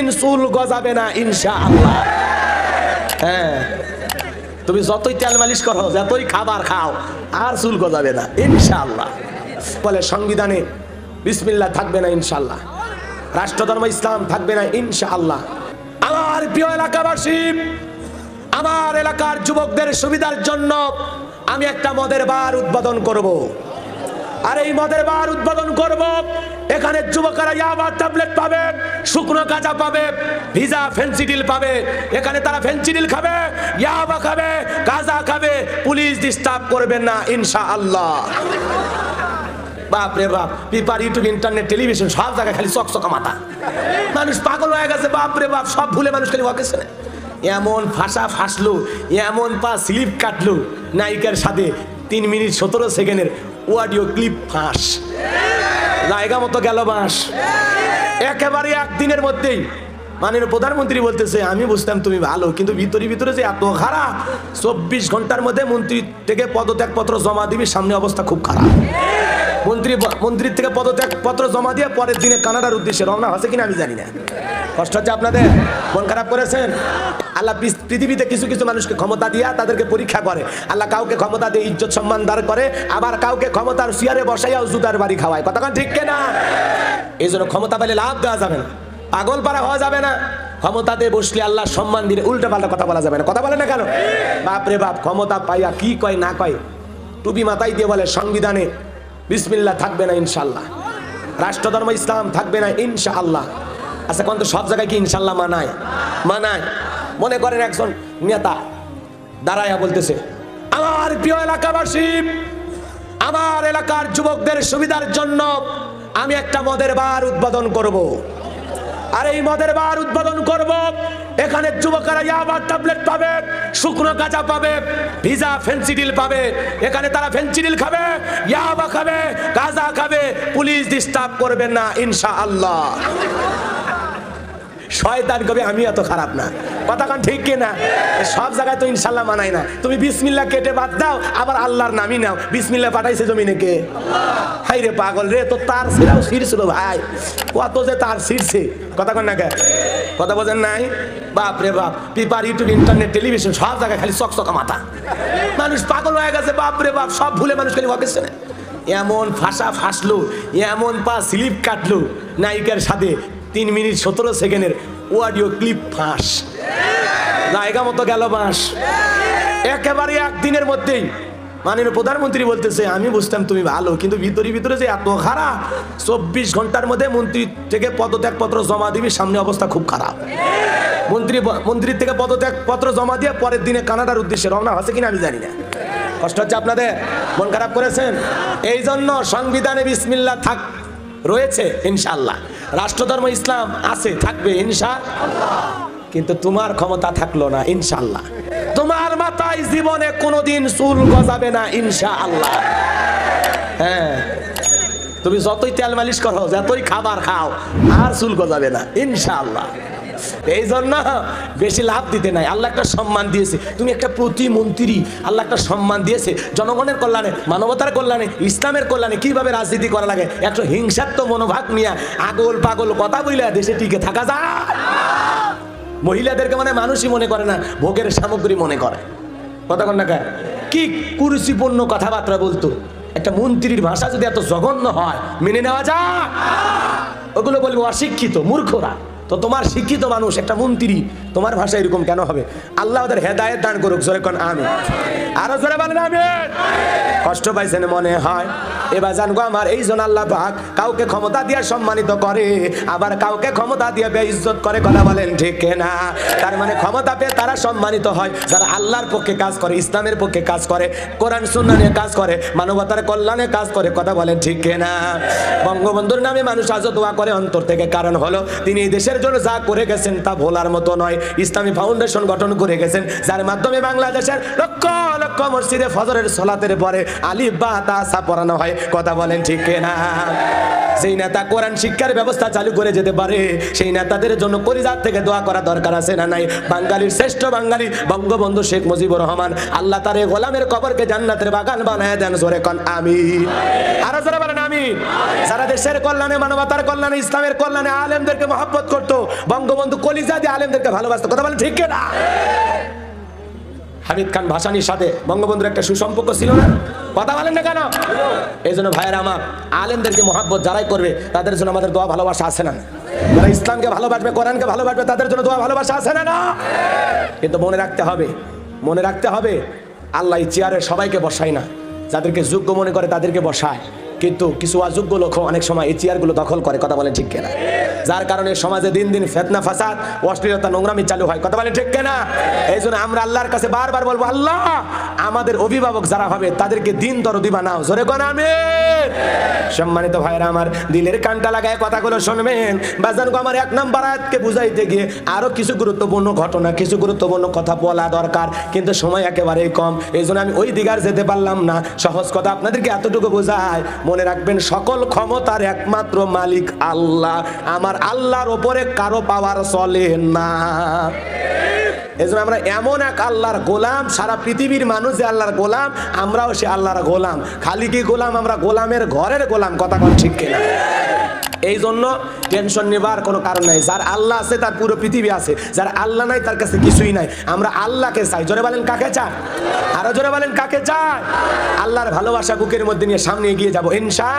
কোনোদিন চুল গজাবে না ইনশা আল্লাহ হ্যাঁ তুমি যতই তেল মালিশ করো, যতই খাবার খাও, আর চুল গজাবে না, ইনশাআল্লাহ। বলে সংবিধানে বিসমিল্লাহ থাকবে না, ইনশাআল্লাহ। রাষ্ট্রধর্ম ইসলাম থাকবে না, ইনশাআল্লাহ। আমার প্রিয় এলাকাবাসী, আমার এলাকার যুবকদের সুবিধার জন্য আমি একটা মদের বার উদ্বোধন করব। আর এই মদের বার উদ্বোধন করব। এখানে যুবকেরা ইয়াবা ট্যাবলেট পাবে, শুকনো গাঁজা পাবে, ভিজা ফেন্সিডিল পাবে। এখানে তারা ফেন্সিডিল খাবে, ইয়াবা খাবে, গাঁজা খাবে। পুলিশ ডিস্টার্ব করবেন না ইনশা আল্লাহ বাপ রে বাপ পেপার, ইউটিউব, ইন্টারনেট, টেলিভিশন সব জায়গায় খালি চকচকা মাথা। মানুষ পাগল হয়ে গেছে বাপ রে বাপ, সব ভুলে মানুষ খালি ওকে শোনে। এমন ফাঁসা ফাঁসলো, এমন পা স্লিপ কাটলো, নায়িকার সাথে তিন মিনিট সতেরো সেকেন্ডের অডিও ক্লিপ ফাঁস? জায়গা মতো গেল বাঁশ। একেবারে একদিনের মধ্যেই মাননীয় প্রধানমন্ত্রী বলতেছে, আমি বুঝতাম তুমি ভালো, কিন্তু ভিতরে ভিতরে যে এত খারাপ, চব্বিশ ঘণ্টার মধ্যে মন্ত্রী থেকে পদত্যাগপত্র জমা দিবি, সামনে অবস্থা খুব খারাপ। মন্ত্রী মন্ত্রীর থেকে পদত্যাগ পত্র জমা দিয়ে পরের দিনে কানাডার উদ্দেশ্যে রওনা হচ্ছে কিনা আমি জানি না। কষ্ট হচ্ছে আপনাদের? মন খারাপ করেছেন? আল্লাহ পৃথিবীতে কিছু কিছু মানুষকে ক্ষমতা দিয়া তাদেরকে পরীক্ষা করে। আল্লাহ কাউকে ক্ষমতা দিয়ে ইজ্জত সম্মান দাঁড় করে, আবার কাউকে ক্ষমতার সিয়ারে বসাইয়া জুতার বাড়ি খাওয়ায়। কতক্ষণ ঠিক না এই জন্য ক্ষমতা পেলে লাভ দেওয়া যাবে না। পাগল পারা হওয়া যাবে না। ক্ষমতাতে বসলে আল্লাহ সম্মান দিলে উল্টা পাল্টা কথা বলা যাবে না। কথা বলে না কেন? বাপ রে বাপ, ক্ষমতা পাইয়া কি কয় না কয়? টুপি মাথায় দিয়ে বলে, সংবিধানে বিসমিল্লাহ থাকবে না ইনশাল্লাহ রাষ্ট্রধর্ম ইসলাম থাকবে না ইনশাআল্লাহ। আচ্ছা কোন তো সব জায়গায় কি ইনশাল্লাহ মানায়? মানায়। মনে করেন একজন নেতা দাঁড়াইয়া বলতেছে, আমার প্রিয় এলাকাবাসী, আমার এলাকার যুবকদের সুবিধার জন্য আমি একটা মদের বার উদ্বোধন করব। আর এই মদের বার উদ্বোধন করব। এখানে যুবকেরা ইয়াবা ট্যাবলেট পাবে, শুকনো গাঁজা পাবে, ভিজা ফেন্সিডিল পাবে। এখানে তারা ফেন্সিডিল খাবে, ইয়াবা খাবে, গাঁজা খাবে। পুলিশ ডিস্টার্ব করবে না ইনশা আল্লাহ শয়তান কবে আমি এত খারাপ না। কথা কান ঠিক না সব জায়গায় তো ইনশাল্লাহ মানাই না। তুমি বিসমিল্লাহ কেটে বাদ দাও, আবার আল্লাহর নামই নাও। বিসমিল্লাহ পাঠাইছে জমিনে কে? হাই রে পাগল রে, তো তার ছিঁড়াও ছিঁড়ছিল ভাই। কত যে তার ছিঁড়ছে কথা কন না কে? কথা বোঝেন নাই? বাপ রে বাপ, পেপার, ইউটিউব, ইন্টারনেট, টেলিভিশন, সব জায়গায় খালি চকচকা মাথা। মানুষ পাগল হয়ে গেছে, বাপ রে বাপ, সব ভুলে মানুষ খালি ওকে শোনে এমন ফাঁসা ফাঁসলো, এমন পা স্লিপ কাটলো, নায়িকার সাথে তিন মিনিট সতেরো সেকেন্ডের অডিও ক্লিপ ফাঁস। জায়গা মতো গেল বাঁশ। একেবারে একদিনের মধ্যেই মাননীয় প্রধানমন্ত্রী বলতেছে, আমি বুঝতাম তুমি ভালো, কিন্তু ভিতরে ভিতরে যে এত খারাপ, চব্বিশ ঘণ্টার মধ্যে মন্ত্রী থেকে পদত্যাগ পত্র জমা দিবি, সামনে অবস্থা খুব খারাপ। মন্ত্রী মন্ত্রীর থেকে পদত্যাগ পত্র জমা দিয়ে পরের দিনে কানাডার উদ্দেশ্যে রওনা হচ্ছে কিনা আমি জানি না। কষ্ট হচ্ছে আপনাদের? মন খারাপ করেছেন? এই জন্য সংবিধানে বিসমিল্লা থাক রয়েছে ইনশাল্লাহ রাষ্ট্রধর্ম ইসলাম আছে, থাকবে, ইনশা কিন্তু তোমার ক্ষমতা থাকল না ইনশাল্লাহ তোমার মাথায় জীবনে কোনোদিন চুল গজাবে না ইনশা আল্লাহ হ্যাঁ। তুমি যতই তেল মালিশ করো, যতই খাবার খাও, আর চুল গজাবে না, ইনশাআল্লাহ। এই জন্য বেশি লাভ দিতে নাই। আল্লাহ একটা সম্মান দিয়েছে। তুমি একটা প্রতিমন্ত্রী। আল্লাহ একটা সম্মান দিয়েছে। জনগণের কল্যাণে, মানবতার কল্যাণে, ইসলামের কল্যাণে কীভাবে রাজনীতি করা লাগে? একটা হিংসাত্মক মনোভাব নিয়ে আগল পাগল কথা বইলে দেশে টিকে থাকা যায়। মহিলাদেরকে মানে মানুষই মনে করে না, ভোগের সামগ্রী মনে করে। কথা না কি কুরুচিপূর্ণ কথাবার্তা বলতো? একটা মন্ত্রীর ভাষা যদি এত জঘন্য হয়, মেনে নেওয়া যায়? ওগুলো বলব অশিক্ষিত, মূর্খরা। তো তোমার শিক্ষিত মানুষ, একটা মন্ত্রী, তোমার ভাষা এরকম কেন হবে? আল্লাহ ওদের হেদায়েত দান করুক, জোরে কন আমি আরও জোরে বলেন আমি কষ্ট পাইছেন মনে হয়। এবার জানব আমার এই জন আল্লাহ পাক কাউকে ক্ষমতা দিয়ে সম্মানিত করে, আবার কাউকে ক্ষমতা দিয়ে বেইজ্জত করে কথা বলেন, ঠিক না তার মানে ক্ষমতা পেয়ে তারা সম্মানিত হয়, যারা আল্লাহর পক্ষে কাজ করে, ইসলামের পক্ষে কাজ করে, কোরআন সুন্নাহ নিয়ে কাজ করে, মানবতার কল্যাণে কাজ করে, কথা বলেন, ঠিক না বঙ্গবন্ধুর নামে মানুষ আজও দোয়া করে, অন্তর থেকে কারণ হলো তিনি এই দেশের জন্য যা করে গেছেন তা ভোলার মতো নয়। ইসলামী ফাউন্ডেশন গঠন করে গেছেন, যার মাধ্যমে বাংলাদেশের লক্ষ লক্ষ মসজিদে ফজরের সলাতের পরে আলিফ বা তাসা পড়ানো হয়। কথা বলেন ঠিক না সেই নেতা কোরআন শিক্ষার ব্যবস্থা চালু করে যেতে পারে, সেই নেতাদের জন্য কলিজার থেকে দোয়া করা দরকার আছে না নাই? বাঙালির শ্রেষ্ঠ বাঙালি বঙ্গবন্ধু শেখ মুজিবুর রহমান, আল্লাহ তার গোলামের কবরকে জান্নাতের বাগান বানায় দেন জোরে কন আমি আরও জোরে বলেন আমি সারা দেশের কল্যাণে, মানবতার কল্যাণে, ইসলামের কল্যাণে আলেমদেরকে মহব্বত করতো, বঙ্গবন্ধু কলিজা দিয়ে আলেমদেরকে ভালোবাসতো। কথা বলেন ঠিক না হামিদ খান ভাসানির সাথে বঙ্গবন্ধুর একটা সুসম্পর্ক ছিল না। কথা বলেন না কেন? এই জন্য ভাইয়ের আমার আলেমদেরকে মহাব্বত যারাই করবে, তাদের জন্য আমাদের দোয়া ভালোবাসা আছে না যারা ইসলামকে ভালোবাসবে, কোরআনকে ভালোবাসবে, তাদের জন্য দোয়া ভালোবাসা আছে না না? কিন্তু মনে রাখতে হবে, মনে রাখতে হবে, আল্লাহ চেয়ারে সবাইকে বসায় না। যাদেরকে যোগ্য মনে করে তাদেরকে বসায়। কিন্তু কিছু অযোগ্য লোক অনেক সময় এই চেয়ারগুলো দখল করে, কথা বলেন ঠিক কেনা? যার কারণে সমাজে দিন দিন ফেতনা, ফাসাদ, অশ্লীলতা, নোংরামি চালু হয়, কথা বলেন ঠিক কেনা? এই জন্য আমরা আল্লাহর কাছে বারবার বলব, আল্লাহ, আমাদের অভিভাবক যারা হবে, তাদেরকে দিন দরদি বানাও। জোরে কোন আমি সম্মানিত ভাইরা আমার দিলের কানটা লাগায় কথাগুলো শুনবেন। বাজানগো আমার এক নাম্বার আয়াতকে বুঝাইতে গিয়ে আরও কিছু গুরুত্বপূর্ণ ঘটনা, কিছু গুরুত্বপূর্ণ কথা বলা দরকার, কিন্তু সময় একেবারেই কম। এই জন্য আমি ওই দিগার যেতে পারলাম না। সহজ কথা আপনাদেরকে এতটুকু বোঝায়। মনে রাখবেন, সকল ক্ষমতার একমাত্র মালিক আল্লাহ। আমার আল্লাহর ওপরে কারও পাওয়ার চলে না। এজন্য আমরা এমন এক আল্লাহর গোলাম, সারা পৃথিবীর মানুষ যে আল্লাহর গোলাম, আমরাও সে আল্লাহর গোলাম। খালি কি গোলাম, আমরা গোলামের ঘরের গোলাম, কথা ঠিক কিনা? এই জন্য টেনশন নেবার কোনো কারণ নাই। যার আল্লাহ আছে, তার পুরো পৃথিবী আছে। যার আল্লাহ নাই, তার কাছে কিছুই নাই। আমরা আল্লাহকে চাই। জোরে বলেন, কাকে চান আরও জোরে বলেন, কাকে চাই? আল্লাহর ভালোবাসা বুকের মধ্যে নিয়ে সামনে এগিয়ে যাব। ইনশা